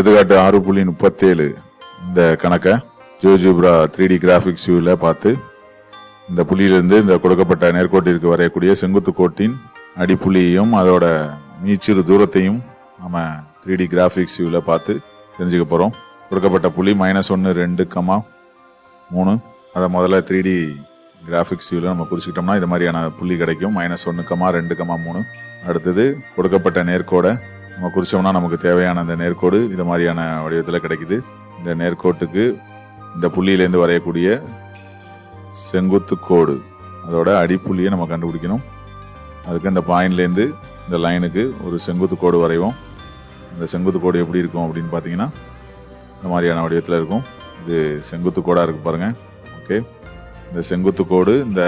எடுத்துக்காட்டு ஆறு புள்ளி முப்பத்தேழு. இந்த கணக்கை ஜோஜிப்ரா த்ரீ டி கிராஃபிக்ஸ் வியூவில் பார்த்து இந்த புள்ளியிலிருந்து இந்த கொடுக்கப்பட்ட நேர்கோட்டிற்கு வரையக்கூடிய செங்குத்து கோட்டின் அடிப்புள்ளியையும் அதோட மீச்சிறு தூரத்தையும் நம்ம த்ரீ டி கிராஃபிக்ஸ் வியூவில் பார்த்து தெரிஞ்சுக்க போகிறோம் கொடுக்கப்பட்ட புள்ளி மைனஸ் ஒன்று ரெண்டு கமா மூணு. அதை முதல்ல த்ரீ டி கிராஃபிக்ஸ் வியூவில் நம்ம குறிச்சிக்கிட்டோம்னா இது மாதிரியான புள்ளி கிடைக்கும். மைனஸ் ஒன்று கமா ரெண்டு கமா மூணு. அடுத்தது கொடுக்கப்பட்ட நேர்கோடை நம்ம குறிச்சோம்னா நமக்கு தேவையான அந்த நேர்கோடு இது மாதிரியான வடிவத்தில் கிடைக்குது. இந்த நேர்கோட்டுக்கு இந்த புள்ளியிலேருந்து வரையக்கூடிய செங்குத்து கோடு அதோட அடிப்புள்ளியை நம்ம கண்டுபிடிக்கணும். அதுக்கு இந்த பாயிண்ட்லேருந்து இந்த லைனுக்கு ஒரு செங்குத்து கோடு வரைவோம். இந்த செங்குத்து கோடு எப்படி இருக்கும் அப்படின்னு பார்த்தீங்கன்னா இந்த மாதிரியான வடிவத்தில் இருக்கும். இது செங்குத்து கோடாக இருக்கு பாருங்கள் ஓகே. இந்த செங்குத்து கோடு இந்த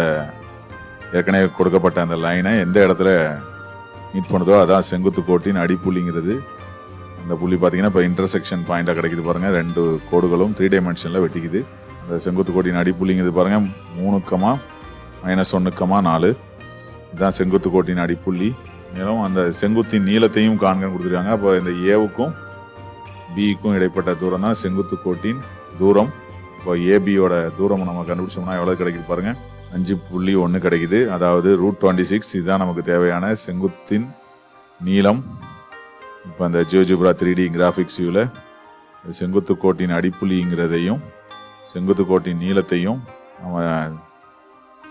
ஏற்கனவே கொடுக்கப்பட்ட அந்த லைனை எந்த இடத்துல மீட் பண்ணுதோ அதான் செங்குத்து கோட்டின் அடிப்புள்ளிங்கிறது. அந்த புள்ளி பார்த்தீங்கன்னா இப்போ இன்டர்செக்ஷன் பாயிண்டாக கிடைக்குது பாருங்கள் ரெண்டு கோடுகளும் த்ரீ டைமென்ஷனில் வெட்டிக்குது. அந்த செங்குத்து கோட்டின் அடிப்புள்ளிங்கிறது பாருங்க. மூணுக்கமா மைனஸ் ஒன்றுக்கமா நாலு. இதுதான் செங்குத்து கோட்டின் அடிப்புள்ளி. மேலும் அந்த செங்குத்தின் நீளத்தையும் காண்கன்னு கொடுத்துருக்காங்க. அப்போ இந்த ஏவுக்கும் பிக்கும் இடைப்பட்ட தூரம் தான் செங்குத்து கோட்டின் தூரம். இப்போ ஏபியோட தூரம் நம்ம கண்டுபிடிச்சோம்னா எவ்வளோ கிடைக்குது பாருங்க. அஞ்சு புள்ளி ஒன்று கிடைக்குது. அதாவது ரூட் டுவெண்ட்டி சிக்ஸ் இதுதான் நமக்கு தேவையான செங்குத்தின் நீளம். இப்போ அந்த ஜியோஜிப்ரா த்ரீ டி கிராஃபிக்ஸ் வியூவில் செங்குத்து கோட்டின் அடிப்புள்ளிங்கிறதையும் செங்குத்து கோட்டின் நீளத்தையும் நம்ம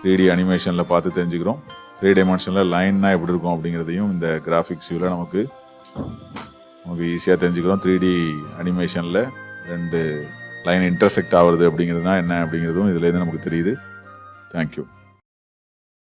த்ரீ டி அனிமேஷனில் பார்த்து தெரிஞ்சுக்கிறோம். த்ரீ டைமென்ஷனில் லைன்னா எப்படி இருக்கும் அப்படிங்கிறதையும் இந்த கிராஃபிக்ஸ் வியூவில் நமக்கு நமக்கு ஈஸியாக தெரிஞ்சுக்கிறோம். த்ரீ டி அனிமேஷனில் ரெண்டு லைன் இன்டர்செக்ட் ஆகுறது அப்படிங்கிறதுனா என்ன அப்படிங்கிறதும் இதுலேருந்து நமக்கு தெரியுது. Thank you.